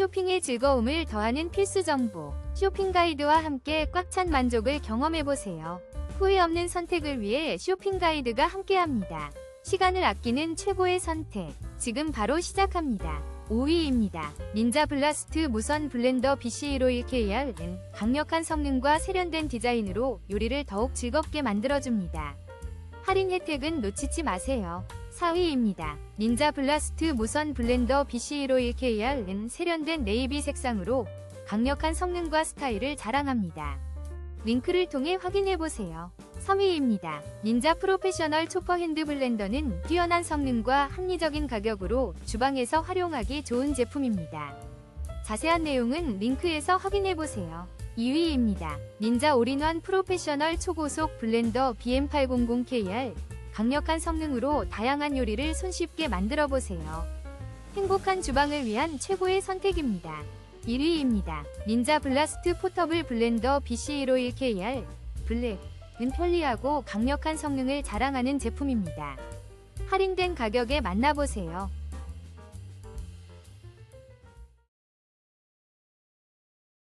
쇼핑의 즐거움을 더하는 필수 정보. 쇼핑 가이드와 함께 꽉 찬 만족을 경험해보세요. 후회 없는 선택을 위해 쇼핑 가이드가 함께합니다. 시간을 아끼는 최고의 선택. 지금 바로 시작합니다. 5위입니다. 닌자 블라스트 무선 블렌더 BC151KR은 강력한 성능과 세련된 디자인으로 요리를 더욱 즐겁게 만들어줍니다. 할인 혜택은 놓치지 마세요. 4위입니다. 닌자 블라스트 무선 블렌더 BC151KR은 세련된 네이비 색상으로 강력한 성능과 스타일을 자랑합니다. 링크를 통해 확인해보세요. 3위입니다. 닌자 프로페셔널 초퍼 핸드 블렌더는 뛰어난 성능과 합리적인 가격으로 주방에서 활용하기 좋은 제품입니다. 자세한 내용은 링크에서 확인해보세요. 2위입니다. 닌자 올인원 프로페셔널 초고속 블렌더 BM800KR 강력한 성능으로 다양한 요리를 손쉽게 만들어 보세요. 행복한 주방을 위한 최고의 선택입니다. 1위입니다. 닌자 블라스트 포터블 블렌더 BC151KR 블랙은 편리하고 강력한 성능을 자랑하는 제품입니다. 할인된 가격에 만나보세요.